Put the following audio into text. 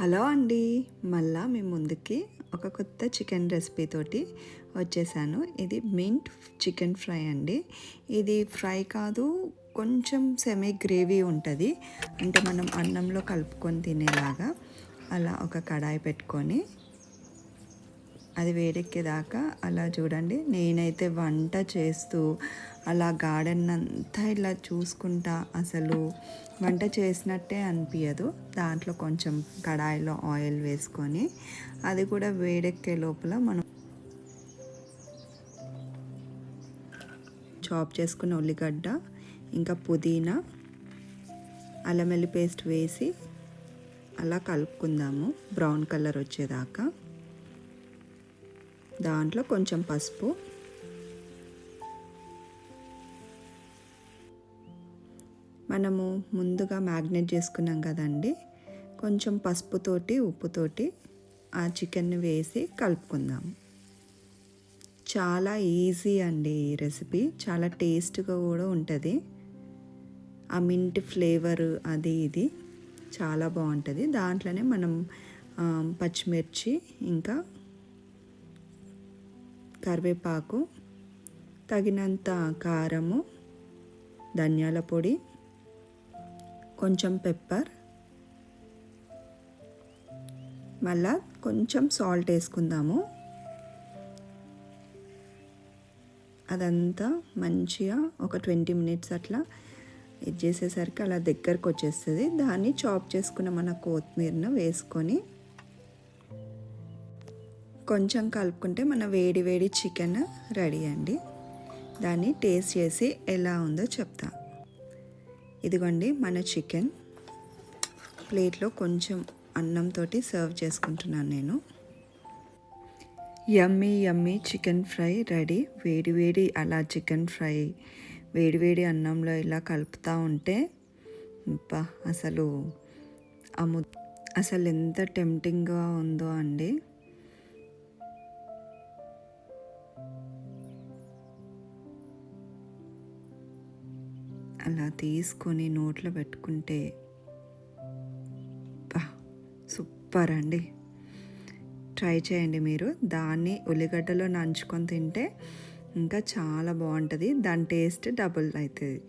Hello అండి. మళ్ళా మీ ముందుకి ఒక కొత్త చికెన్ రెసిపీ తోటి వచ్చేసాను. ఇది మింట్ చికెన్ ఫ్రై అండి. ఇది ఫ్రై కాదు కొంచెం సెమీ గ్రేవీ ఉంటుంది. అంటే మనం అన్నంలో కలుపుకొని తినేలాగా అలా ఒక కడాయి పెట్టుకొని అది వేడెక్కేదాకా అలా చూడండి. నేనైతే వంట చేస్తూ అలా గార్డెన్ అంతా ఇలా చూసుకుంటా అసలు. వంట చేసినట్టే అనిపించదు దాంట్లో కొంచెం కడాయిలో ఆయిల్ వేసుకొని అది కూడా వేడెక్కే లోపల మనం చాప్ చేసుకున్న ఉల్లిగడ్డ ఇంకా పుదీనా అల్లం వెల్లి పేస్ట్ వేసి అలా కలుపుకుందాము. బ్రౌన్ కలర్ వచ్చేదాకా. దాంట్లో కొంచెం పసుపు. మనము ముందుగా మ్యాగ్నేట్ చేసుకున్నాం కదండి. కొంచెం పసుపుతోటి ఉప్పుతోటి ఆ చికెన్ని వేసి కలుపుకుందాం. చాలా ఈజీ అండి ఈ రెసిపీ. చాలా టేస్ట్గా కూడా ఉంటుంది. ఆ మింట్ ఫ్లేవర్ అది ఇది చాలా బాగుంటుంది. దాంట్లోనే మనం పచ్చిమిర్చి ఇంకా కరివేపాకు తగినంత కారము ధనియాల పొడి కొంచెం పెప్పర్ మళ్ళా కొంచెం సాల్ట్ వేసుకుందాము. అదంతా మంచిగా ఒక ట్వంటీ మినిట్స్ అట్లా ఇది చేసేసరికి అలా దగ్గరకు వచ్చేస్తుంది. దాన్ని చాప్ చేసుకున్న మన కొత్తిమీరను వేసుకొని కొంచెం కలుపుకుంటే మన వేడి వేడి చికెన్ రెడీ అండి. దాన్ని టేస్ట్ చేసి ఎలా ఉందో చెప్తా. ఇదిగోండి మన చికెన్. ప్లేట్లో కొంచెం అన్నంతో సర్వ్ చేసుకుంటున్నాను నేను. Yummy yummy chicken fry ready. వేడి వేడి అలా చికెన్ ఫ్రై. వేడి వేడి అన్నంలో ఇలా కలుపుతూ ఉంటే అసలు అము అసలు ఎంత టెంప్టింగ్గా ఉందో అండి. అలా తీసుకొని నోట్లో పెట్టుకుంటే సూపర్ అండి. ట్రై చేయండి మీరు. దాన్ని ఉల్లిగడ్డలో నంచుకొని తింటే ఇంకా చాలా బాగుంటుంది. దాని టేస్ట్ డబుల్ అవుతుంది.